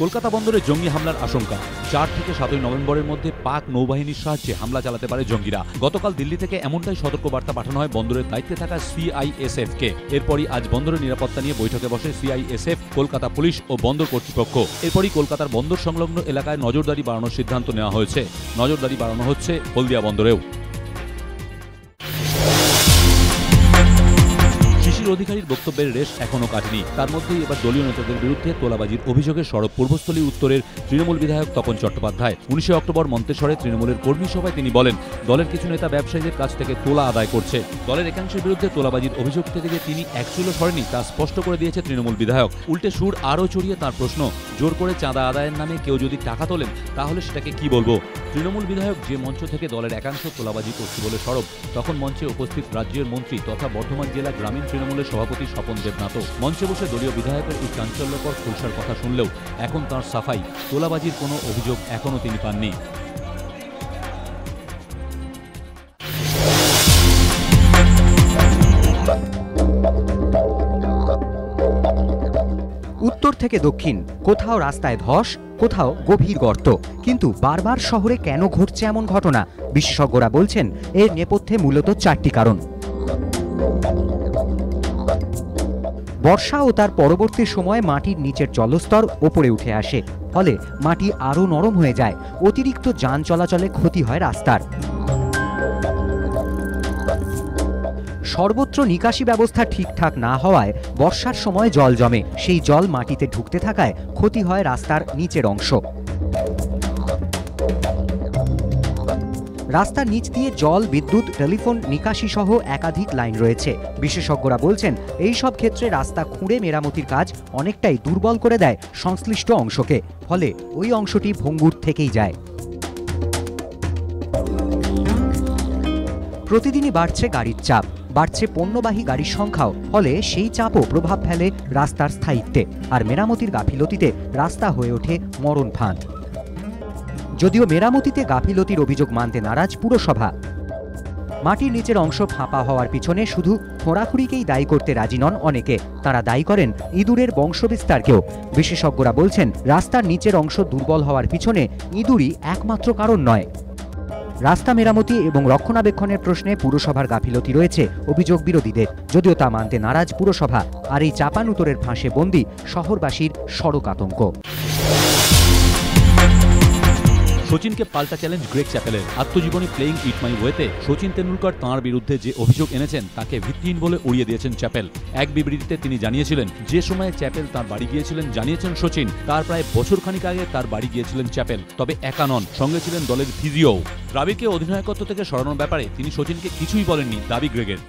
কলকাতা বন্দরে জঙ্গি হামলার আশঙ্কা। চার থেকে সাতই নভেম্বরের মধ্যে পাক নৌবাহিনীর সাহায্যে হামলা চালাতে পারে জঙ্গিরা। গতকাল দিল্লি থেকে এমনটাই সতর্কবার্তা পাঠানো হয় বন্দরের দায়িত্বে থাকা সিআইএসএফ কে এরপরই আজ বন্দরের নিরাপত্তা নিয়ে বৈঠকে বসে সিআইএসএফ, কলকাতা পুলিশ ও বন্দর কর্তৃপক্ষ। এরপরই কলকাতার বন্দর সংলগ্ন এলাকায় নজরদারি বাড়ানোর সিদ্ধান্ত নেওয়া হয়েছে। নজরদারি বাড়ানো হচ্ছে হলদিয়া বন্দরেও। অধিকারীর বক্তব্যের রেশ এখনও কাটেনি। তার মধ্যেই এবার দলীয় নেতাদের বিরুদ্ধে তোলাবাজির অভিযোগে সড়ক পূর্বস্থলী উত্তরের তৃণমূল বিধায়ক তপন চট্টোপাধ্যায়। উনিশে অক্টোবর মন্তেশ্বরে তৃণমূলের কর্মী সভায় তিনি বলেন, দলের কিছু নেতা ব্যবসায়ীদের কাছ থেকে তোলা আদায় করছে। দলের একাংশের বিরুদ্ধে তোলাবাজির অভিযোগ থেকে যে তিনি একচুলো সরেনি, তা স্পষ্ট করে দিয়েছে তৃণমূল বিধায়ক। উল্টে সুর আরও চড়িয়ে তার প্রশ্ন, জোর করে চাঁদা আদায়ের নামে কেউ যদি টাকা তোলেন, তাহলে সেটাকে কি বলব? তৃণমূল বিধায়ক যে মঞ্চ থেকে দলের একাংশ তোলাবাজি করছে বলে সরব, তখন মঞ্চে উপস্থিত রাজ্যের মন্ত্রী তথা বর্ধমান জেলা গ্রামীণ তৃণমূলের সভাপতি স্বপন দেবনাথ মঞ্চে বসে দলীয় বিধায়কের এই চাঞ্চল্যকর খুলসার কথা শুনলেও এখন তার সাফাই, তোলাবাজির কোনো অভিযোগ এখনও তিনি পাননি। উত্তর থেকে দক্ষিণ, কোথাও রাস্তায় ধস, কোথাও গভীর গর্ত। কিন্তু বারবার শহরে কেন ঘটছে এমন ঘটনা? বিশেষজ্ঞরা বলছেন, এর নেপথ্যে মূলত চারটি কারণ। বর্ষা ও তার পরবর্তী সময়ে মাটির নিচের জলস্তর ওপরে উঠে আসে। ফলে মাটি আরও নরম হয়ে যায়। অতিরিক্ত যান চলাচলে ক্ষতি হয় রাস্তার। সর্বত্র নিকাশি ব্যবস্থা ঠিকঠাক না হওয়ায় বর্ষার সময় জল জমে। সেই জল মাটিতে ঢুকতে থাকায় ক্ষতি হয় রাস্তার নিচের অংশ। রাস্তার নিচ দিয়ে জল, বিদ্যুৎ, টেলিফোন, নিকাশি সহ একাধিক লাইন রয়েছে। বিশেষজ্ঞরা বলছেন, এই সব ক্ষেত্রে রাস্তা খুঁড়ে মেরামতির কাজ অনেকটাই দুর্বল করে দেয় সংশ্লিষ্ট অংশকে। ফলে ওই অংশটি ভঙ্গুর থেকেই যায়। প্রতিদিনই বাড়ছে গাড়ির চাপ। বাড়ছে পণ্যবাহী গাড়ির সংখ্যাও, ফলে সেই চাপও প্রভাব ফেলে রাস্তার স্থায়িত্বে আর মেরামতির গাফিলতিতে রাস্তা হয়ে ওঠে মরণ ফাঁদ। যদিও মেরামতিতে গাফিলতির অভিযোগ মানতে নারাজ পুরসভা, মাটির নিচের অংশ ফাঁপা হওয়ার পিছনে শুধু খোঁড়াখুড়িকেই দায়ী করতে রাজি নন অনেকে। তারা দায়ী করেন ইঁদুরের বংশবিস্তারকেও। বিশেষজ্ঞরা বলছেন, রাস্তার নিচের অংশ দুর্বল হওয়ার পিছনে ইঁদুরই একমাত্র কারণ নয়। রাস্তা মেরামতি এবং রক্ষণাবেক্ষণের প্রশ্নে পুরসভার গাফিলতি রয়েছে অভিযোগ বিরোধীদের। যদিও তা মানতে নারাজ পুরসভা, আর এই চাপানুতরের ফাঁসে বন্দি শহরবাসীর সড়ক আতঙ্ক। সচিনকে পাল্টা চ্যালেঞ্জ গ্রেক চ্যাপেলের আত্মজীবনী প্লেইং ইট মাই ওয়েতে সচিন তেন্ডুলকর তাঁর বিরুদ্ধে যে অভিযোগ এনেছেন, তাকে ভিত্তিহীন বলে উড়িয়ে দিয়েছেন চ্যাপেল এক বিবৃতিতে তিনি জানিয়েছিলেন, যে সময়ে চ্যাপেল তার বাড়ি গিয়েছিলেন জানিয়েছেন সচিন, তার প্রায় বছর খানিক আগে তার বাড়ি গিয়েছিলেন চ্যাপেল তবে একা নন, সঙ্গে ছিলেন দলের ফিজিও। দ্রাবিড়কে অধিনায়কত্ব থেকে সরানোর ব্যাপারে তিনি সচিনকে কিছুই বলেননি দাবি গ্রেগের